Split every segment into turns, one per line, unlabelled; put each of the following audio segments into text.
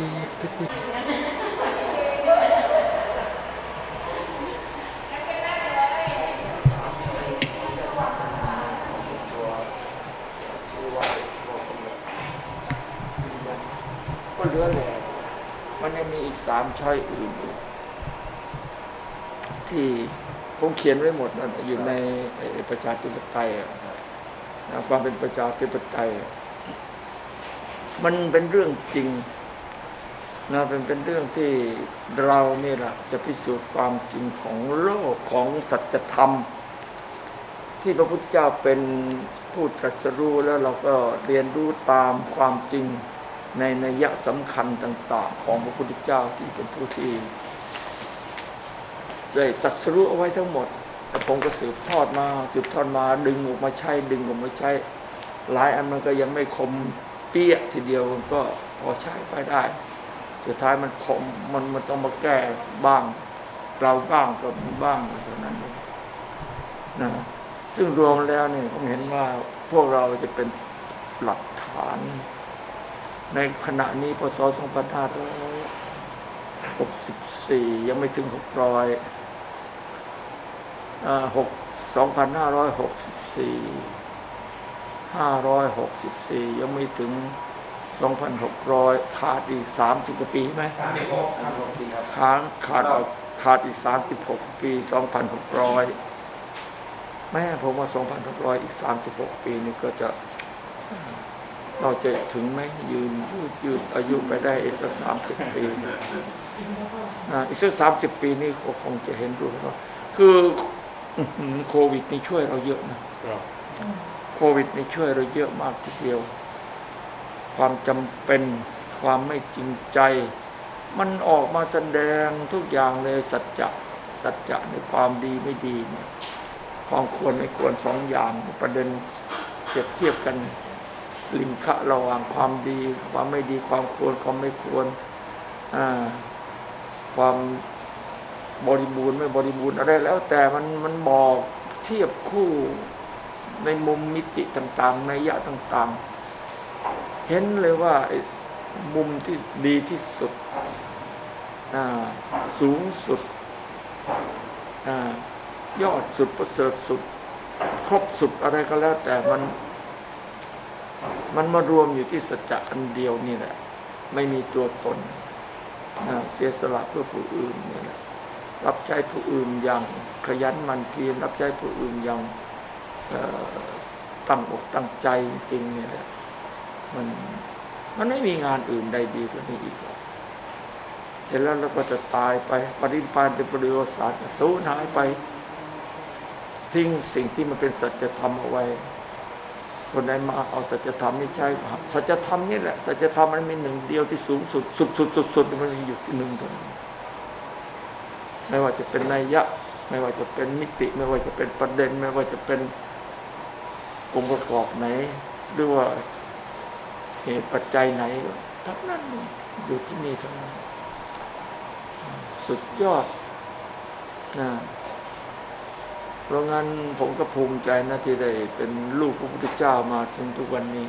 ก็เห
ลือแหละมันยังมีอีกสามช้อยอื่นอยู่ที่ผมเขียนไว้หมดนะอยู่ในประชาธิปไตยนะความเป็นประชาธิปไตย มันเป็นเรื่องจริง นะเป็นเป็นเรื่องที่เรานี่แหละจะพิสูจน์ความจริงของโลกของสัจธรรม ที่พระพุทธเจ้าเป็นผู้ตรัสรู้แล้วเราก็เรียนรู้ตามความจริงในนัยะสำคัญต่าง ๆ ของพระพุทธเจ้าที่เป็นผู้ที่ได้ตรัสรู้เอาไว้ทั้งหมดแต่ผมก็สืบทอดมา สืบทอดมาดึงออกมาใช้ดึงออกมาใช้หลายอันมันก็ยังไม่คมเปี้ยทีเดียวมันก็พอใช้ไปได้ สุดท้ายมันคมมันมันต้องมาแก้บ้าง เราบ้างกับบ้างเท่านั้นเองนะซึ่งรวมแล้วเนี่ยผมเห็นว่าพวกเราจะเป็นหลักฐาน ในขณะนี้พศ2564 ยังไม่ถึง 600อ่า6 2564 564 ยังไม่ถึง 2,600 ขาดอีก 30กว่าปีไหม
สามสิบหกครับผมดีครับ
ขาดขาดออกขาดอีก 36 ปี 2,600 แม่ผมว่า 2,600 อีก 36 ปีนี่ก็จะ เราจะถึงไหมยืนยืดยืดอายุไปได้อีกสัก 30 ปีอ่าอีกสัก 30 ปีนี่ก็คงจะเห็นรู้ว่าคืออื้อหือโควิดนี่ช่วยเราเยอะนะโควิดนี่ช่วยเราเยอะมากทีเดียว ความจำเป็น ความไม่จริงใจ มันออกมาแสดงทุกอย่างเลยสัจจะสัจจะในความดีไม่ดีเนี่ยความควรไม่ควรสองอย่างประเด็นเปรียบเทียบกันลิงคะระหว่างความดี ความไม่ดีความควรความไม่ควรความบริบูรณ์ไม่บริบูรณ์อะไรแล้ว แต่มันมันบอกเทียบคู่ในมุมมิติต่างๆในยยะต่าง ๆ เห็นเลยว่ามุมที่ดีที่สุด สูงสุดอยอดสุดประเสริฐสุด ครบสุดอะไรก็แล้ว แต่มันมันมารวมอยู่ที่สัจจะอันเดียวนี่แหละ ไม่มีตัวตนเสียสละเพื่อผู้อื่นนี่แหละรับใช้ผู้อื่นอย่างขยันหมันเพียรรับใช้ผู้อื่นอย่างตั้งอกตั้งใจจริงนี่แหละ มันมันไม่มีงานอื่นใดดีกว่านี้อีกเสร็จแล้วเราก็จะตายไป ปริพานเป็นประโยชน์ศาสตร์สูญหายไปทิ้งสิ่งที่มันเป็นสัจธรรมเอาไว้ คนใดมาเอาสัจธรรมนี่ใช่สัจธรรมนี่แหละสัจธรรมมันมีหนึ่งเดียวที่สูงสุดสุดสุดสุดสุดมันมีอยู่ที่หนึ่งเท่านั้นไม่ว่าจะเป็นนัยยะ ไม่ว่าจะเป็นมิติ ไม่ว่าจะเป็นประเด็น ไม่ว่าจะเป็นองค์ประกอบไหนหรือว่า เหตุปัจจัยไหนทั้งนั้นอยู่ที่นี่ทั้งนั้น สุดยอดนะเพราะงั้นผมก็ภูมิใจนะที่ได้เป็นลูกพระพุทธเจ้ามาถึงทุกวันนี้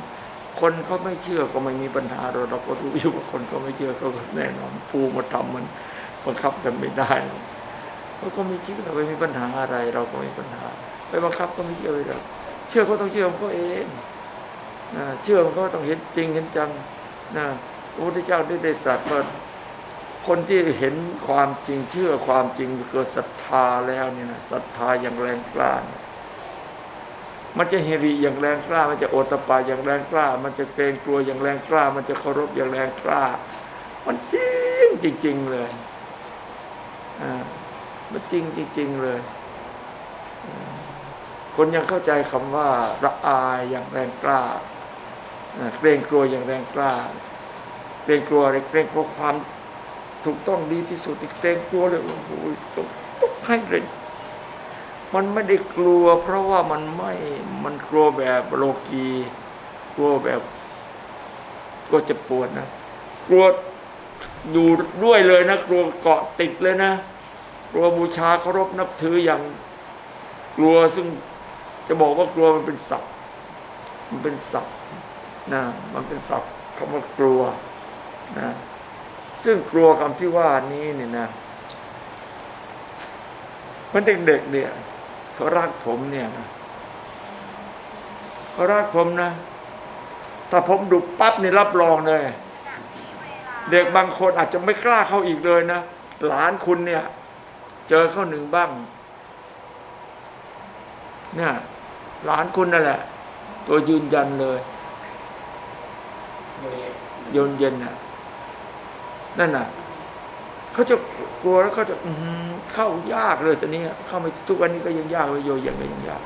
คนเขาไม่เชื่อก็ไม่มีปัญหาเราเราก็รู้อยู่ว่าคนเขาไม่เชื่อเขาก็แน่นอนภูมิธรรมมันบังคับกันไม่ได้เขาก็ไม่เชื่อไม่มีปัญหาอะไร เราก็ไม่มีปัญหา ไปบังคับก็ไม่เชื่อเลยเชื่อเขาต้องเชื่อของเขาเอง เชื่อมันก็ต้องเห็นจริงเห็นจังนะพระพุทธเจ้าได้ได้ตรัสว่าคนที่เห็นความจริงเชื่อความจริงเกิดศรัทธาแล้วเนี่ยนะศรัทธาอย่างแรงกล้า มันจะเฮริอย่างแรงกล้า มันจะโอตปาอย่างแรงกล้า มันจะเกรงกลัวอย่างแรงกล้า มันจะเคารพอย่างแรงกล้า มันจริงจริง ๆ เลยอ่ามันจริงจริง ๆ เลย คนยังเข้าใจคำว่าระอายอย่างแรงกล้า เกรงกลัวอย่างแรงกล้า เกรงกลัวอะไรเกรงกลัวความถูกต้องดีที่สุดอีกเกรงกลัวเลยโอ้โหต้องต้องให้เลยมันไม่ได้กลัว เพราะว่ามันไม่มันกลัวแบบโลกีกลัวแบบกลัวจะปวดนะกลัวอยู่ด้วยเลยนะ กลัวเกาะติดเลยนะกลัวบูชาเคารพนับถืออย่างกลัวซึ่งจะบอกว่ากลัวมันเป็นศัพท์มันเป็นศัพท์ นะมันเป็นศัพท์คำว่ากลัวนะซึ่งกลัวคำที่ว่านี้เนี่ยนะมันเด็กๆเนี่ยเขารักผมเนี่ยนะเขารักผมนะ ถ้าผมดุปั๊บนี่รับรองเลย เด็กบางคนอาจจะไม่กล้าเข้าอีกเลยนะหลานคุณเนี่ย เจอเข้าหนึ่งบ้างเนี่ยหลานคุณนั่นแหละ ตัวยืนยันเลย โยนเย็นน่ะ นั่นน่ะเขาจะกลัวแล้วเขาจะอืเข้ายากเลยตอนนี้เข้าไปทุกวันนี้ก็ยังยากเลยโยยังก็ยังยาก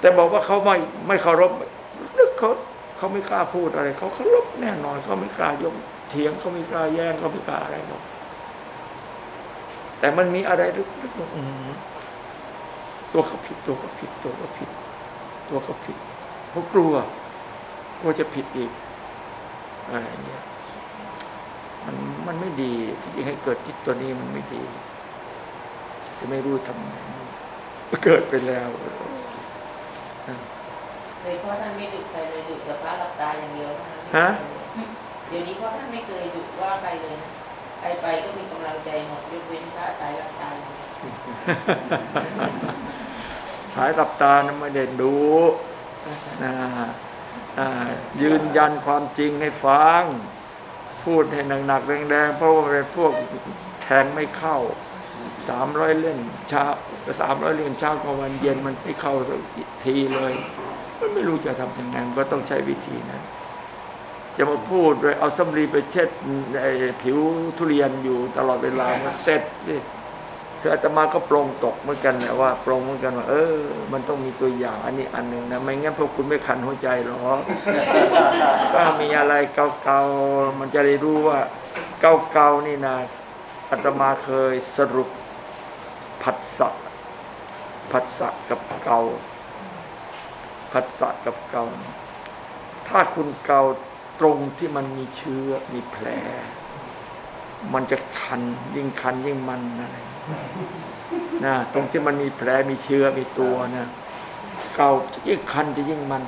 แต่บอกว่าเขาไม่ไม่เคารพนึกเขาเขาไม่กล้าพูดอะไรเขาเคารพแน่นอนเขาไม่กล้ายกเถียงเขาไม่กล้าแย้งเขาไม่กล้าอะไรหรอกแต่มันมีอะไรลึกๆตัวเขาผิดตัวเขาผิดตัวเขาผิด ตัวเขาผิดเขากลัว กลัวจะผิดอีกอะไรอย่างเงี้ยมันมันไม่ดีที่จริงให้เกิดจิตตัวนี้มันไม่ดี จะไม่รู้ทำไงเกิดไปแล้ว
เคยพ่อท่านไม่ดุใครเลยดุแต่พระหลับตาอย่างเดียวเท่านั้น
ฮะ
เดี๋ยวนี้พ่อท่านไม่เคยดุว่าใครเลยนะใครไปก็มีกำลังใจหมดยกเว้นพระตายหลับตาอย่างเดียว
สายตับตานะไม่ได้ดูนะอ่า ยืนยันความจริงให้ฟัง พูดให้หนักๆแรงๆ เพราะว่าเป็นพวกแทงไม่เข้าสามร้อยเล่นเช้าสามร้อยเล่นเช้ากลางวันเย็นมันไม่เข้าสักทีเลย มันไม่รู้จะทำยังไงก็ต้องใช้วิธีนั้นจะมาพูดโดยเอาสำลีไปเช็ดผิวทุเรียนอยู่ตลอดเวลามันเสร็จ คืออาตมาก็ปรงตกเหมือนกันนะว่าปรงเหมือนกันว่า เออ มันต้องมีตัวอย่าง อันนี้อันหนึ่งนะไม่งั้นพวกคุณไม่คันหัวใจหรอกก็มีอะไรเก่าๆมันจะได้รู้ว่าเก่าๆนี่นะอาตมาเคยสรุปผัสสะผัสสะกับเก่าผัสสะกับเก่าถ้าคุณเกาตรงที่มันมีเชื้อมีแผล มันจะคันยิ่งคันยิ่งมันอะไร นะตรงที่มันมีแผลมีเชื้อมีตัวนะเกาจะยิ่งคันจะยิ่งมัน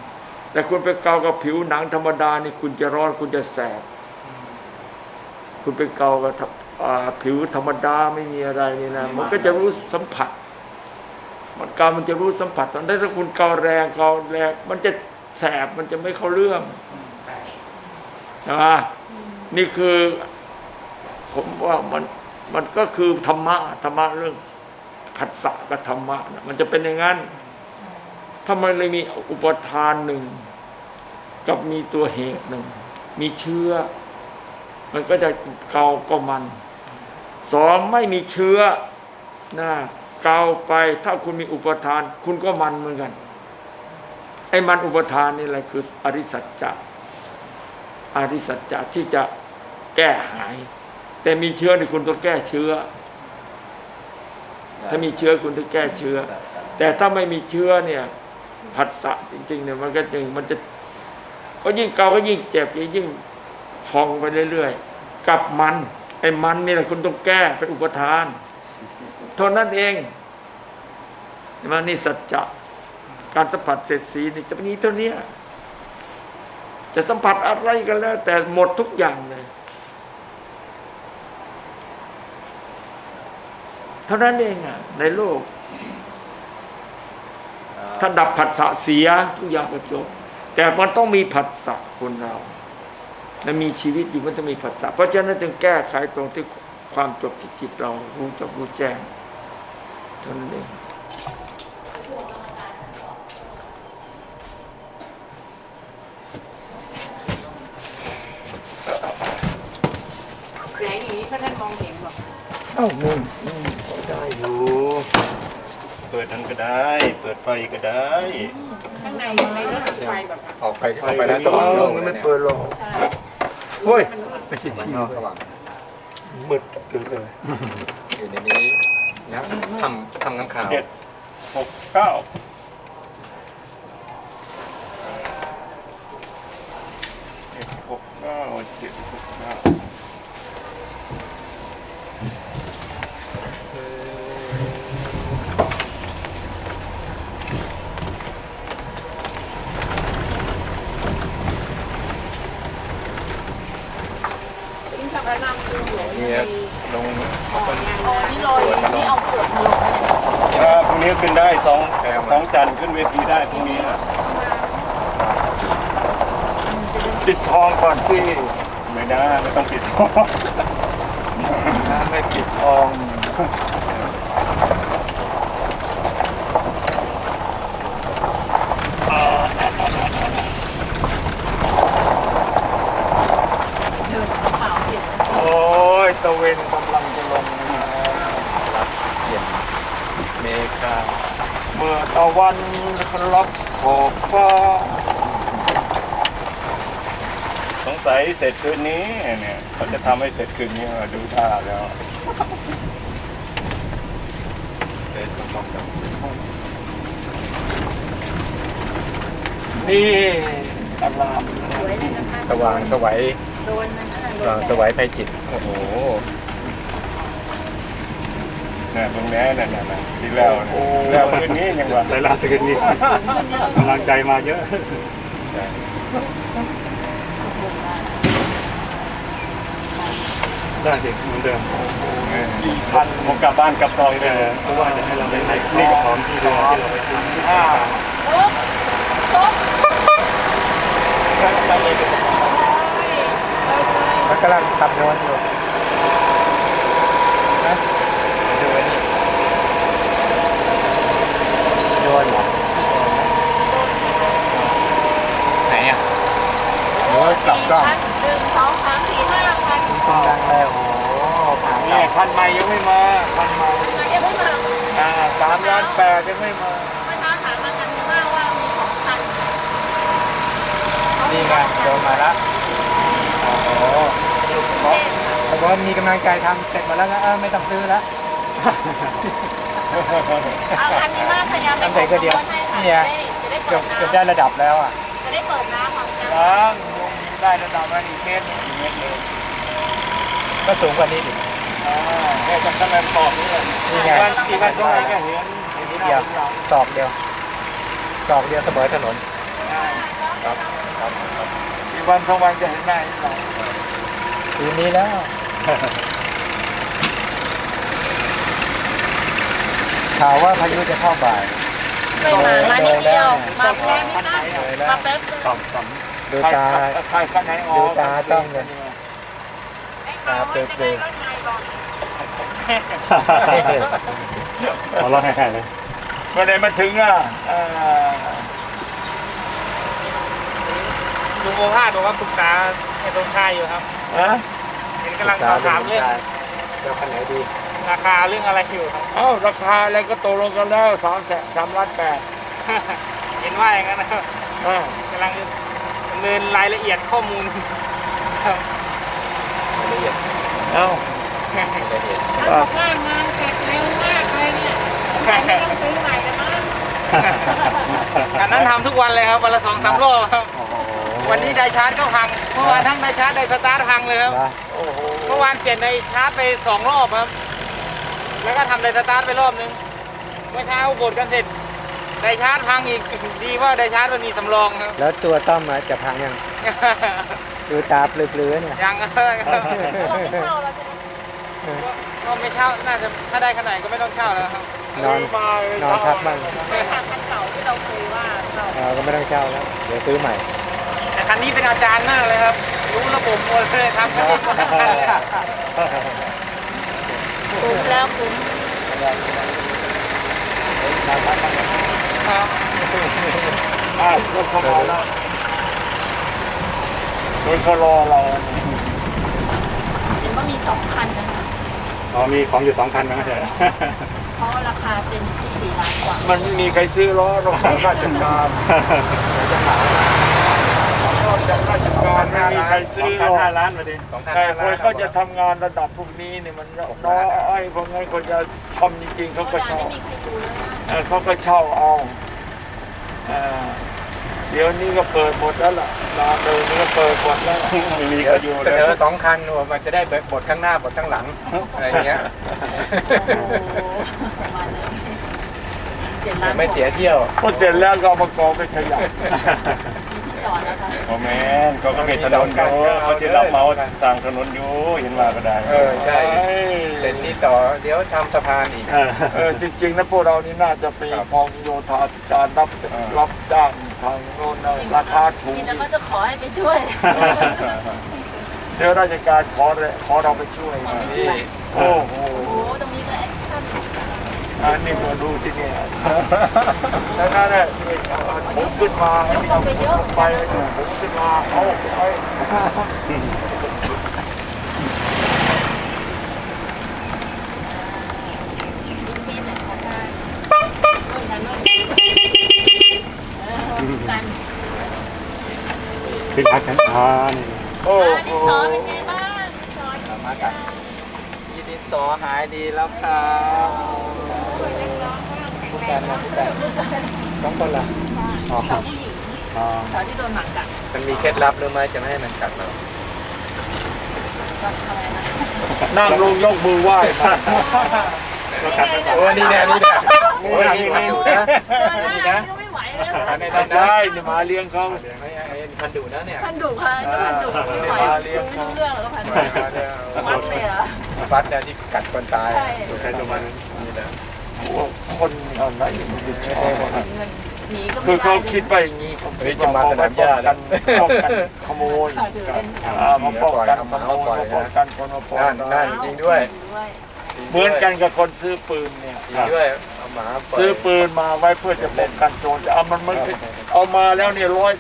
แต่คุณไปเกากับผิวหนังธรรมดานี่คุณจะร้อนคุณจะแสบ คุณไปเกากับทับอ่าผิวธรรมดาไม่มีอะไรนี่นะมันก็จะรู้สัมผัส มันเกามันจะรู้สัมผัสตอนนั้นถ้าคุณเกาแรงเกาแรงมันจะแสบมันจะไม่เข้าเรื่องใช่ไหมนี่คือ ผมว่ามัน มันก็คือธรรมะธรรมะเรื่องผัสสะกับธรรมะนะมันจะเป็นอย่างนั้นถ้ามันเลยมีอุปทานหนึ่ง กับมีตัวเหตุหนึ่ง มีเชื้อ มันก็จะเกาก็มันสองไม่มีเชื้อนะเกาไปถ้าคุณมีอุปทาน คุณก็มันเหมือนกันไอ้มันอุปทานนี่แหละคืออริสัจจะอริสัจจะที่จะแก้หาย แต่มีเชื้อนี่คุณต้องแก้เชื้อ ถ้ามีเชื้อคุณต้องแก้เชื้อ แต่ถ้าไม่มีเชื้อเนี่ย ผัสสะจริง ๆ เนี่ย มันก็จึงมันจะ ก็ยิ่งเกาก็ยิ่งเจ็บยิ่งพองไปเรื่อยๆกับมันไอ้มันนี่แหละคุณต้องแก้เป็นอุปทานเท่านั้นเองเห็นไหมันนี่สัจจะการสัมผัสเศษสีนี่จะเป็นนี้เท่านี้จะสัมผัสอะไรกันแล้ว แต่หมดทุกอย่างเลย ท่านั้นเองอะในโลก ถ้าดับผัสสะเสียทุกอย่างก็จบ แต่มันต้องมีผัสสะคนเราและมีชีวิตอยู่มันต้องมีผัสสะเพราะฉะนั้นจึงแก้ไขตรงที่ความจบที่จิตเรารู้จบรู้แจ้งเท่านั้นเอง
แสงอย่างนี้พระท่านมองเห็นหรอ
เอ้ามึงอืมได้อยู่
เปิดนั้นก็ได้ เปิดไฟก็ได้
ข้างในในรถไฟแบบ
ออกไปออกไปแล้วสว่างโล่ง
มัน
เล
ไม่
ยเนี่ย
เปิดหรอก
ใช่
เฮ้ย
มันมืด
ไม่ใช่ที่
สว่าง
มืดเกินเลย
อยู่ในนี้นะ
มืด
ทำทำน้ำขาว
เจ็ดหกเก้าเจ็ดหกเก้าเจ็ดหกเก้า
ทิ้งสักระนำดูเหมือน
เนี่ย ลง
อ๋อนี่ลอยนี่เอาขวดมาลง
ถ้าพรุ่งนี้ขึ้นได้สองสองจันทร์ขึ้นเวทีได้พรุ่งนี้อะปิดทองก่อนสิไม่ได้ไม่ต้องปิดทอง
ถ้าไม่ปิดทอง
เดินเปล่าเปลี่ยน
โอ้ยตะเวนกำลังจะลงนะ
เย็นเมกา
เมื่อตะวันรับขอบฟ้า
สงสัยเสร็จคืนนี้เนี่ยเขาจะทำให้เสร็จคืนนี้ดูท่าแล้ว
เดินตรงๆแบบ
นี่อาราม
สวยเลยนะคะ
สว่างสวัย
โดนนั่นน่ะ
สว่างสวัยไพจิตรโอ้โห
เนี่ยตรงนี้นั่นน่ะนะที่แล้วเนี่ยแล้วคืนนี้ยังว่า
สายลาสกินนี่กำลังใจมาเยอะได้สิเหมือนเดิม
พันผมกลับบ้านกลับซอยเล
แต่
ย
เพราะว่าจะให้เราได้ใช้นี่ก็พร้อมที่เรือที่เราไปซื้อที่
ห้า
มันกำลังตับนวลอยู่นะดูไอ้นี่ นวลเหรอไหนอะโอ้ยสับกล้อง
หนึ่งสองสามสี่ห้าพัน
กำลังเลยโอ้โหผ่าน
นี่คันใหม่ยังไม่มาคันใหม่
มาเยอะไม่มา
อ่าสามล้านแปดยังไม่มา
เมื่อเช้าถามมากันว่าว่ามีสองพัน
นี่ไงโดนมาละโอ้โหผมว่ามีกำลังใจทำเสร็จหมดแล้วก็เออไม่ต้องซื้อแล้ว
เอาอันนี้มากพยายาม
ทำเสร็จก็เดียว
ให้
นี่ไง
ค่ะจะได้
เกื
เปิ
อบ
ด
เกือบ
น้ำ
ได้ระดับแล้วอะ
จะได้เปิดน้ำของน้
ล้างลงได้ระดับนั้นอีกเมตรหนึ่งอีกเมตรหนึ่ง
ก็สูงกว่านี้ดิ
อ่าแค่จะคะแนนตอบนี่แหละ
นี่ไง
วันกี่วันช่วงนี้ก็เห็นเห็น
นิด
หน้า
เดียว
หลัง
ตอกเดียวตอกเดียวเสมอถนนครับครับ
อีกวันสองวันจะเห็นหน้าเห็นหลัง
คืนนี้แล้ว ข่าวว่าพายุจะเข้าบ่ายำ
ไม่มามานิดเดียวมาแค่นิดนะ
เลยแล้ว
มาแป๊บนึง
ต่อมต่อม
ดูตา
ใครข้างไหนออก
ดูตาต้องเลยตาเปลือย
หัวเราะแห่ๆเลย
เมื่อไหร่มาถึงอะเอ่อ
ลุงโอภาสบอกว่าปรึกษาไอ้ตรงชายอยู่ครับ
ฮะ
เห็นกำลังสอบถามเรื่อง
เดี๋ยวคันไหนดี
ราคาเรื่องอะไรอยู่ครับ
เอ้าราคาอะไรก็ตกลงกันแล้วสามแสนสามล้านแปด
เห็นว่าอย่างนั้นนะครับ
อ่ากำ
ลังดำเนินรายละเอียดข้อมูลครับ
เอ้า
ท่านบอกว่างานเสร็จเร็วมากเลยเนี่ยไม่ต้องซื้อใหม่แล้วมั้ง
อันนั้นทำทุกวันเลยครับวันละสองสามรอบครับ
โอ้โห
วันนี้ไดชาร์จก็พัง เมื่อวานทั้งไดชาร์จไดสตาร์ทพังเลยครับ
นะ
โอ้โห
เมื่อวานเปลี่ยนไดชาร์จไปสองรอบครับ แล้วก็ทำไดสตาร์ทไปรอบนึง เมื่อเช้าบดกันเสร็จไดชาร์จพังอีก ดีว่าไดชาร์จมันมีสำรองครับ
แล้วตัวต้อมมาจะพังยังดูตาปลือๆเนี่ย
ยังครับ
ไม่เช่าแล้วใช่ไหม
ก็ไม่เช่าน่าจะถ้าได้ขนาดก็ไม่ต้องเช่าแล้วครับ
นอนนอนพักบ้าง
ไม่ทางคันเก่าที่เราเคยว่าเรา
เออก็ไม่ต้องเช่าแล้วเดี๋ยวซื้อใหม่
แต่คันนี้เป็นอาจารย์มากเลยครับ รู้ระบบหมดเลยทำคันนี้หมดทั้ง คันเลยครับ
คุ้มแล้วคุ้ม
อะรถเขามาแล้วรถเขารอเรา
เห็นว่ามีสองคันนะคะ
อ๋อมีของอยู่สองคันนะใช่
เพราะราคาเป็นที่สี่ล้านกว่า
มันไม่มีใครซื้อล้อรถของราชการ
ร
จากราชการไม่มีใคร
ส
ซื้
อ
องหร
พัน
อก
ห้าล้านมาดิ
สองพัน
แต่
ห้า
ค
ล้าน
นก็จะทำงานระดับพวกนี้เนี่ยมันน้อยเพราะงั้นคนจะทำจริงๆเขาก็เช่าเออเขาก็เช่าเอาเออเดี๋ยวนี้ก็เปิดหมดแล้วล่ะร้านเดิมนี่ก็เปิดหมดแล้ว
ไม่มีใครอยู่
เส
เลย
นอสองคันว่ามันจะได้บทข้างหน้าบทข้างหลังอะไรอย่างเงี้ยจะไม่เสียเที่ยว
พอเสร็จแล้วก็เอามากองไปขยะ
โอ้แม่นเขาก็มีถนนอยู่เขาจะรับเหมาสร้างถนนอยู่เห็นว่าก็ได้
เออใช่เสร็จนี้ต่อเดี๋ยวทำสะพานอีก
เออ
เออจริงๆนะพวกเรานี่น่าจะเป็น
ครับ
กองโยธาธิการรับรับจ้างทางโน้นนะราคาถูก
นี่นะก็จะขอให้ไปช่วย
เดี๋ยวราชการขอเลยขอเราไปช่วย
นี่
โอ้โห
โอ้ตรงนี้ก็แอคชั่น
อันนี้มาดูที่เนี่ยดังนั้นเนี่ยผมขึ้นมาอันนี้เอาผมไปผมขึ้นมาเอาไป
มีไหนขอได้นู่นนะนู่นกัน
ขึ้นพักกันอ๋อนี่
โอ้
อ่า
โห
ดินสอเป็นไงบ้างดินสอดีไหมจ๊ะ
ที่ดินสอหายดีแล้วครับ
ผู้การนะผู้การสองคนละ
อ๋อ
สาวผู้หญิง
อ๋อ
สาวที่โดนหมักกัด
มันมีเคล็ดลับหรือไม่จะไม่ให้มันกัดเรา
นั่
งลงยกมือไหว้มา
โอ้นี่แน่นี่แน่โอ้นี่มันดุนะ
นี่
นี่
นะก็ไม่ไหวแล้ว
อันนี้
ไม่
นะ
ใช่นี่มาเลี้ยงเขา
ไม่ไอ้พันดุนะเนี่ย
พันดุค่ะพันดุไม่ไหวไม่รู้เรื่องแล้วก็พันดุวัดเลยเหรอ
ฟัดเนี่ยที่กัดคนตาย
ใช่
ใครตัวมัน
นี่แหละ
คนอะไรมันจะใช่
เงินหนีก็
คื
ไม่
อ
ได้
เขา
เลย
คิดไปอย่างนี้เขา
เฮ้ยจะมาสนามหญ้า
ป้
แล้
อ
ว
งกันป้องกันขโมย
ถือเป็น
อ่ามาป้องกันขโมยมาป้องกันคนมาป้อง
นั่น
กั
นั่
น
นจริงด้วย
ด้วย
เหมือนกันกับคนซื้อปืนเนี่ย
จริงด้วยเอาหมาปล่ย
ซื้อปืนมาไว้เพื่อจะป้องกันโจรจะเอามันมันเอามาแล้วเนี่ยร้อย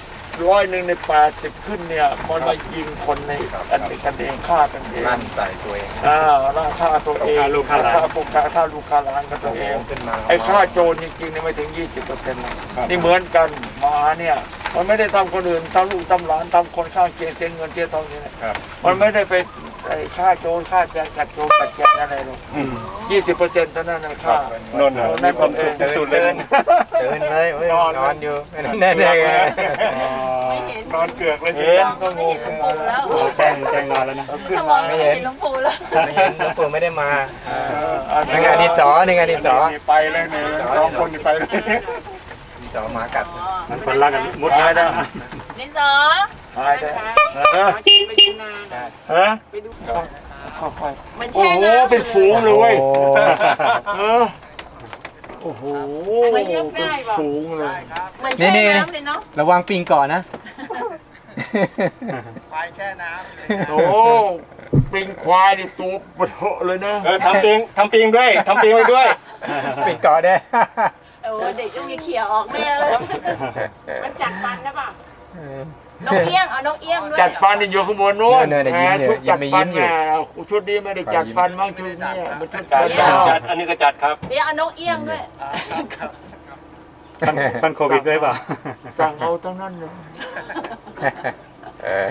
ร้อยหนึ่งในแปดสิบขึ้นเนี่ยมันมายิงคนในกันเองกันเองฆ่ากันเอง
ลั่นใส่ตัวเอง
อ่าล่าฆ่าตัวเองฆ่าพวกฆ่าฆ่าลูกฆ่าหลานกันตัวเอง
ขึ้นมา
ไอ้ค่าโจรจริงๆเนี่ยไม่ถึง20เปอร์เซ็นต์นี่เหมือนกันหมาเนี่ยมันไม่ได้ทำคนอื่นทำลูกทำหลานทำคนข้างเคียงเสียเงินเสียทองนี่นะครับมันไม่ได้ไป ไอ้ค่าโจรค่าแจกกัดโจรกัดแจกอะไรหรอก
อืม
ยี่สิบเปอร์เซ็นต์เท่านั้นนะค่า
นนท์มีความสุขที่สุดเลย
ตื่นเลยเว้ยนอนอยู่แน่ๆไง
ไม่เห็น
นอนเกือกเลยสิ
เห็น ก็
ไม่
ง
เห็
ง
นหลวงปู่แล้ว
โอ้แจ้งแจ้งนอนแล้วนะ
ขึ้น
ถ้าม
มา
องไม่เห็นหลวงปู่แล้ว
ไม่เห็นหลวงปู่ไม่ได้มา
เอออัน
นี่
นี้
ไงดินสอนี่ไงดินสอ
นี่ไปเลยเนี่ยสองคนนี่ไปเลย
ดินสอหมากัด
มันคนรักกันมุด
ตายแล้ว
ดินสอ
ตายแล้วเออฮะค่อย
มัน
ๆโอ้
แช่
โห
น้ำ
เป็นฝูงเลยเว้ย
โอ้
เออโอ้โห เป็นฝูงเลย
เหมือนแช่น้ำเลยเนาะ
ระวังปิงก่อนนะ
โอ้ปิงควายนี่ตัวปะเทอะเลยนะ
เออทำปิงทำปิงด้วยทำปิงไว้ด้วย
ปิงก่อนได้
โอ้เด็กต้องมีเขี่ยออกแม่เลย มันจัดฟันนะป่ะ นกเอี้ยง เอานกเอี้ยงด้วย
จัดฟันนี่อยู่ข้างบนนู้น
เนยๆยิ้มอยู่
ชุดจัดฟัน
ยิ้มอยู่
แหมชุดนี้ไม่ได้จัดฟันมั้งชุดนี้มันชุด
จั
จั
ด
ด
จั
ยา
ด
ว
จัดอันนี้ก็จัดครับ
เดี๋ยวเอานกเอี้ยงด้วย
ท่านโควิดด้วยเปล่า
สั่งเอาทั้งนั้นเลย
เออ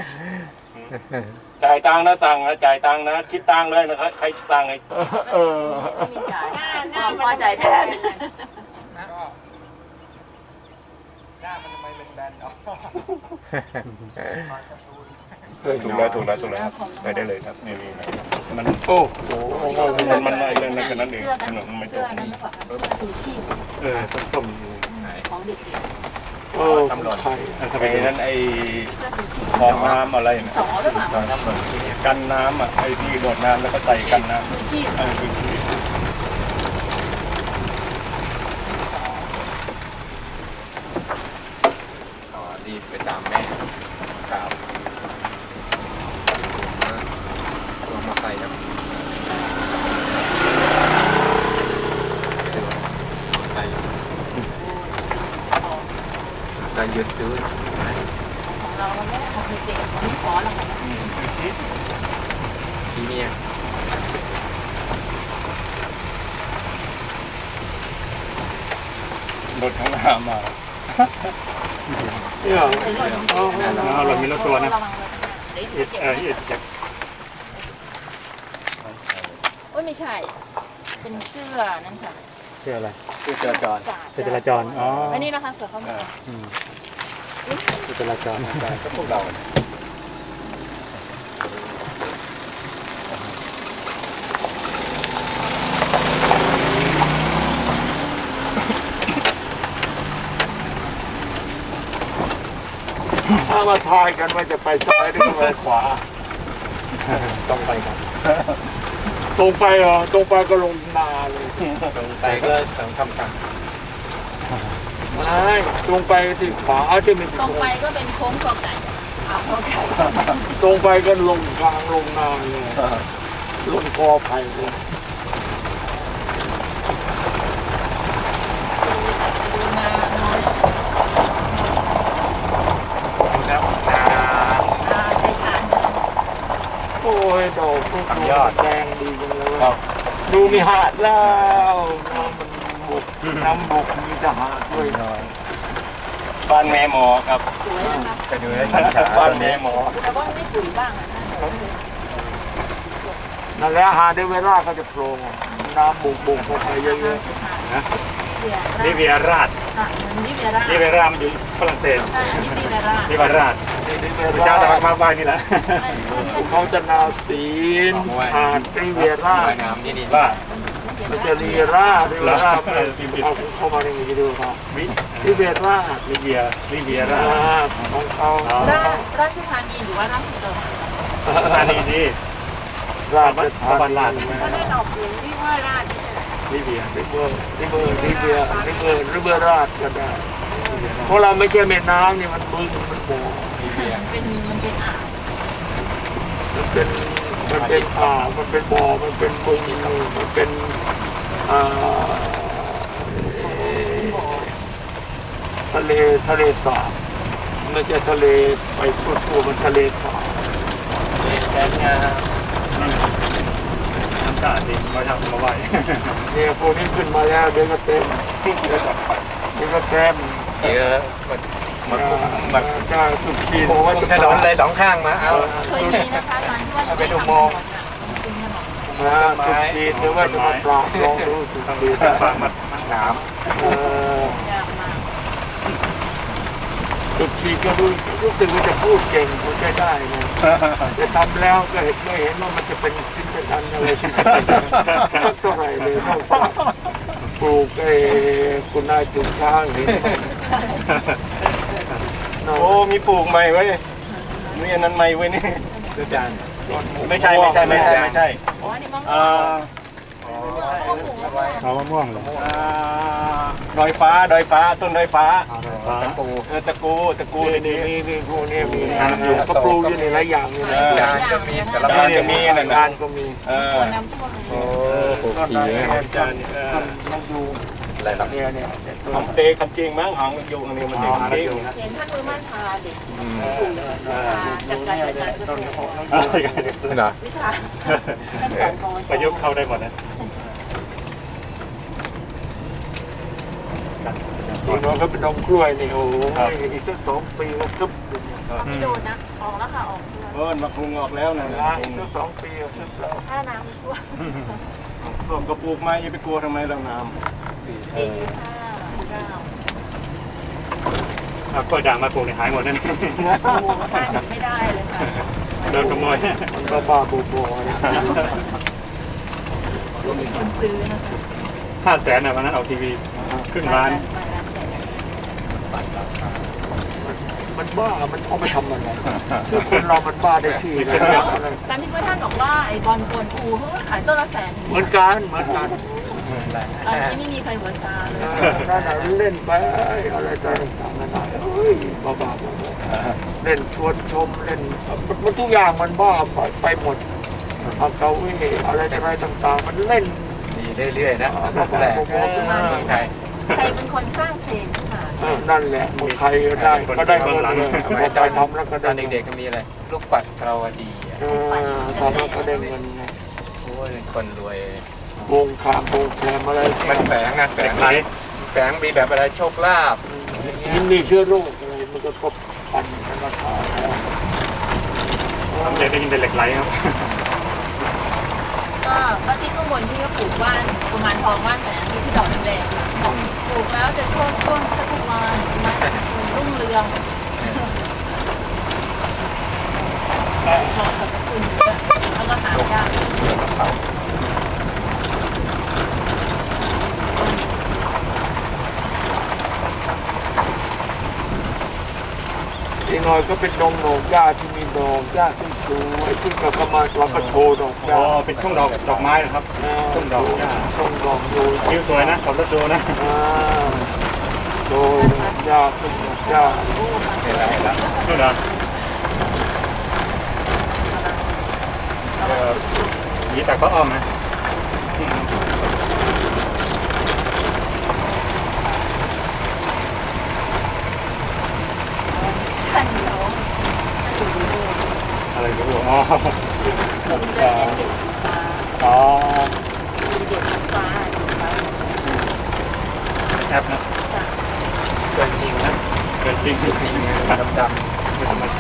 จ่ายตังค์นะสั่งนะจ่ายตังค์นะคิดตังค์เลยนะครับใครสั่งไอ้
เออ
ไม่มีจ่ายพ่อพ่อจ่ายแทน
ถูกแล้วถูกแล้วถูกแล้วไปได้เลยครับนี่นี่มัน
โอ้โห
มันมันมันเรื่องนั้นแค่นั้นเอง
เสื้อกัน
มันไม่จ
เสื้อบนั้นหรือเปล่าคะเสื้อชูชีพ
เออส้ม
ของเด็ก
เออใคร
ๆอันทำไม
ไอ้นั้นไอ้
ๆเสื้อชูชีพ
ฟองน้ำอะไรนะ
สอหรือเปล่า
กันน้ำอะไอ้ที่โดดน้ำแล้วก็ใส่กันน้ำ
ชูชีพ
เออคือที่
อ๋อรีบไปตามแม่กราบตัวมาใส่ครับใส่ใส่ยืดตื้อ
ของเรามันไม่ได้ของเด็กๆของที่สอนเราค่ะ
ที่เนี่ย
โดดข้างหน้ามา
เนี่ย
ใส่หล่น
อ๋อ
อ๋อหล่นมีรถตัวนะ
ระวังเดี๋ยว
เอ็ดเออเอ็ดเจ็บ
โอ้ยไม่ใช่ เป็นเสื้อนั่นค่ะ
เสื้ออะไร
คือจราจร
กาด
เสื้อจราจร อ๋อ
อันนี้นะคะเผื่อเขามา
อืมเสื้อจราจร
ก็พวกเรา
ถ้ามาทายกันว่าจะไปซ้ายหรือไปขวา
ต้องไปครับ
ตรงไปเหรอ ตรงไปก็ลงนาเลย
ตรงไปก็ต้องทำกัน
ไม่ตรงไปที่ขวาที่มัน
ตรงไปก็เป็นโค้งกอไก่อ่าวกอไก่
ตรงไปก็ลงกลางลงนาเลยลงกอไผ่เลย
ดูนาน้อย
ครับนา
นาใช้ชาน
โอ้ยดอกทุกด
ย
อ
อกด
แดงดีจังเลย
ครับ
ดูมีหาดแล้ว น้ำบุกมีแต่หาดด้วย
บ้านแม่หมอครับ
สวยนะคะ
ไปดูได้ชัดๆบ้านแม่หมอ
แต่ว่าไม่ปุ๋ยบ้างนะ
นั่นแหละหาได้เวลาก็จะโผล่น้ำบุกบุกเข้าไปเยอะ
นะ
นิ
นิ
เวีย
ราช
ค่ะเหมือนนิเวียร่า
นิเวียราชมันอยู่ฝรั่งเศส
ใช่นิเวียร่า
นิเวียราช
ๆนี่นี่เว
พระเจ้า
ลา
ตะวันมาไหว้นี่แหละ
เขาจะนาศีลหาดริเวร่า
ว่ายน้ำนี่นี่
ว่า
มันจะรีราริเวร่า
เออพิมพ์ผิด
เอาเข้ามาในนี้ดูครับ
วิ
ริเวร่า
นิเวียนิเวียรา
ของเขา
ราราชธานีหรือว่าราชดำ
อันนี้สิ
ราช
พระบาทราช
ก็ได้ออกเสียที่ว่าราช
ลิเวีย
ริเวอร์ริเวอร์ริเวอร์ริเวอร์ริเวอร์ราชก็ได้เพราะเราไม่ใช่แม่น้ำนี่มันบึงมันโบ่
มันเป็นมันเป็นอ่าง
มันเป็น มันเป็นอ่ามันเป็นบ่อมันเป็นบึงมันเป็นอ่าทะเลทะเลสาบไม่ใช่ทะเลไปทั่วๆมันทะเลสาบ
แดนงา
น้ำสะอาดดีมาทำมาไว้
เนี่ยพวกนี้ขึ้นมาแล้วเดี๋ยวก็เต็มเดี๋ยวก็เต็ม
เยอะ มันมันมัน
จะสุดขีด
โอ้ยถนนเลยสองข้างมาเอา
เคยมีนะคะตอนที่ว่ายังไม่ทำถนอะเป็นถนะ
สุดขีหรือว่าจะมาปราบลองดูสุดขีด
ฝากมัด
หนาม
สุดขีก็รู้รู้สึกว่าจะพูดเก่งพูดได้ได้นะจะทำแล้วก็เห็นไม่เห็นว่ามันจะเป็นชิ้นเป็นอันอะไรสักเท่าไหร่เลยนอกจาปลูกไอ้คุณนายจุนช้างเห็นไหม
โอ้มีปลูกใหม่ไว้มีอันนั้นใหม่ไว้นี่อาจารย์ไม่ใช่ไม่ใช่ไม่ใช่ไม่ใช่
อ๋อนี่มะม่
อ่าว
งมะม่วงมะม่วง
เอามะม่วงเหรอ
อ่าดอยฟ้าดอยฟ้าต้นดอยฟ้า
เอาดอกฟ้า
ตะกูเออตะกูตะกู
นี่
นี่
นี่
นี่
นี่นี่พวกนี้มีอยู่ก็ปลูกอยู่ในหลายอย่างนี่นะ
จานก็มีแต่ละบ้านก็มีนั่น
กา
นะ
รก็มี
เออ
ตัวน้ำท่วมเลย
โอ้
ก็ได้อาจารย์มันอยู่
อะไรล่ะ
เนี่ยเนี่ยเนี่ยตัว
ทำเตะคำจริงมั้งหางมันอยู่อันนี้มันเด็กจริง
เห็นท่านมือมั่นพาเด็ก
อืม
พาจากการจัดการสติ
อะไรกัน
เหรอ
วิชาท่านสอนของ
ประยุกต์เข้าได้หมดนะการศึกษา
อีกหน้อยก็เป็นนมกล้วยนี่โอ้โหอีกสักสองปีก็ทึบเลยเนี่ย
ไม่โดนนะออกแล้วค่ะออกเพื่อน
เออมาปรุงออกแล้วนะ
นะอีกสักสองปีก็ทึบแล้ว
ถ้าน้ำท่วม
รวมกระปลูกไม้อย่าไปกลัวทำไมเราน้
ปีห้า เก้า
เอากล้วยด่างมาปลูกในหายหมดนั่น
โอ้โหทานไม่ได้เลยค่ะ
โดนขโมย
มันก็บ้าบูบอนะ
มีคนซื้อนะคะ
ห้าแสนนะวันนั้นเอาทีวีครึ่งล้าน
มันบ้า มันเอาไปทำอะไรคือคนเรามันบ้าได้ที่เลยอะไร
ตามที่พระท่านบอกว่าไอ้บอลกวนอูเขาก็ขายต้นละแสน
เหมือนกัน เหมือนกัน
ตอนนี้ไม่มีใครหัวซาเลย
นั่นน่ะเล่นไปอะไรต่างๆนานาเฮ้ยบ้าๆเล่นชวนชมเล่นมันทุกอย่างมันบ้าไปไปหมดเอาเกาเว่อะไรอะไรต่างๆ มันเล่นำ
ดีเรื่อยๆนะแปลกไทย
ใครเป็นคนสร้างเพลงขึ้นมา
เออนั่นแหละคนไทยก็ได้ก็ได้หมดเลยพอไปทำแล้วก็
ต
ได้
อนเด็กๆก็มีอะไรลูกปัดเราดี
เออทำแล้วก็ได้เงินไง
โอ้ยคนรวย
วงคามวงแคมอะไร
มันแฝงอะแฝงแฝงมีแบบอะไรโชคลาภ
มันมีเชื้อโรคอะไรก็ก็ปั่นกันมาทาแล้ว
ทำเด็กได้ยินเป็นเหล็กไหลครับ
ก็ก็ที่ข้างบนที่เขาปลูกว่านกุมารทองว่านแสงอาทิตย์ที่ดอกแดงๆค่ะปลูกแล้วจะช่วงช่วงพัฒวานไม้รุ่งเรืองเหมาะสรรพคุณเยอะแล้วก็หายาก
อีกห น่อยก็เป็นดงโหนกหญ้าที่มีดอกหญ้าที่สวยขึ้นกับก็มาเราก็โชว์ดอกห
อ๋
ญ้า
อเป็นช่วงดอกดอกไม้นะครับต้นดอกหญ้า
ต้นดอกดู
วิวสวยนะขับรถดูนะ
อ่าโชว์ดอกหญ้าต้นดอกหญ้า
เห็นแล้วเห็นแล้วนู่นเหรอเออยีแต่ก็อ้อมนะ
ขันเหนียว
อ๋อ
มันจะเน้นเป็นสีฟ้า
อ๋อ
มีเด็กสีฟ้าสีฟ้า
แอปนะ
เกินจริงนะ
เกินจริงจริง
ดำดำ
ไม่ธรรมดา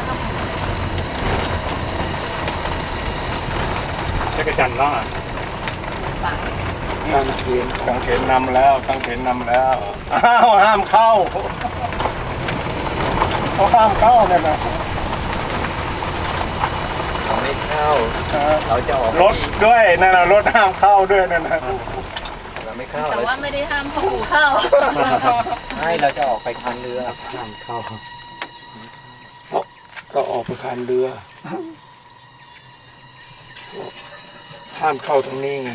จักรจันทร์ร้องอะ
ฟ้า
การเขน
ตั้งเขนนำแล้วตั้งเขนนำแล้วอ้าวห้ามเข้าเขาห้ามเข้าเนี่ยนะ
เราไม่เข้าเราจะออก
รถด้วยนั่นนะรถห้ามเข้าด้วยนั่นนะ
เราไม่เข้า
แต่
เรา
ว่าไม่ได้ห้ามพ่อปู่เข้า
ไม่เราจะออกไปคันเรือ
ห้ามเข้า
ก็ออกไปคานเรือห้ามเข้าทางนี้ไง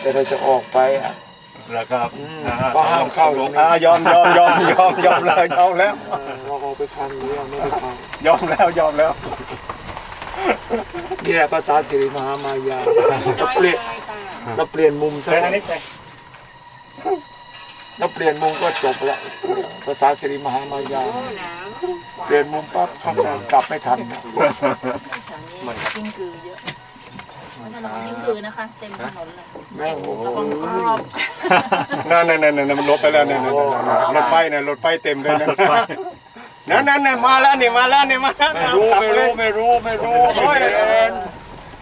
แต่เราจะออกไปอะ
แล้วครับ
อืม
อ่
ก็ห้ามเข้าตรงนี้
อ่ายอมยอมยอมยอมยอมแล้วยอมแล้ว
เออเราออกไปคานเรือไม่ได้เข้าย
อมแล้วยอมแล้ว
นี่แหละภาษาสิริมหามายาเราเปลี่ยนเราเปลี่ยนมุม
ไป
เท่า
อั
นั้นน
นี้ไป
เราเปลี่ยนมุมก็จบละภาษาสิริมหามายาเปลี่ยนมุมปั๊บข้างหน้ากลับไม่ทันนะ
แถวนี้กิ้งกือเยอะถนนกิ้งกือนะคะ เต็มถนนเลย
แม่งโอ้โห
ระวังกรอบ
นั่นนั่นนั่นนั่นมันลบไปแล้วนั่นนั่นนั่นนั่นรถไฟนั่นรถไฟเต็มเลยนั่น นั่นนั่นนั่นมาแล้วนี่มาแล้วนี่มาแล้ว
ไม่รู้
กลับ
ไม่
เล
รู้
ย
ไม่รู้ไม่รู้ไม่เห็น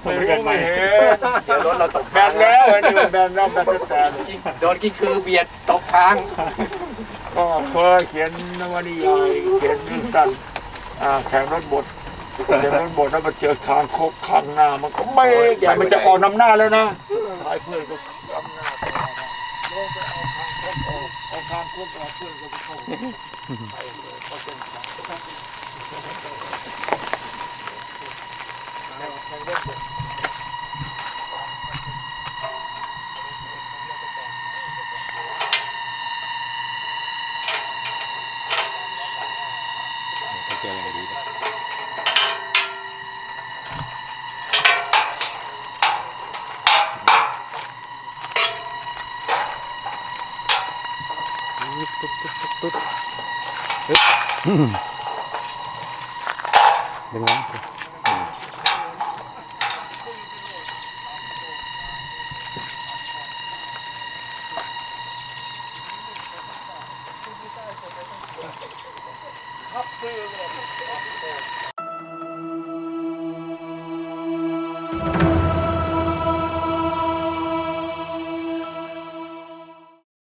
สมกันใหม่
ไม่เห็น
เดี๋ยวรถเราตก
แบนแล้วไอ้นี่มันแบนแล้วแบนแล้วแบน
โดนกิ้งคือเบียดตกทาง
ก็เคยเขียนนวนิยายเขียนเรื่องสั้นอ่าแข่งรถบดแข่งรถบดแล้วมาเจอคางคกข้างหน้ามันก็ไม่แกมันจะออกนำหน้าแล้วนะทายเพื่อนก็นำหน้าไปลงไปเอาคางคกออกเอาคางคกออกเพื่อนก็ไปเข้า ร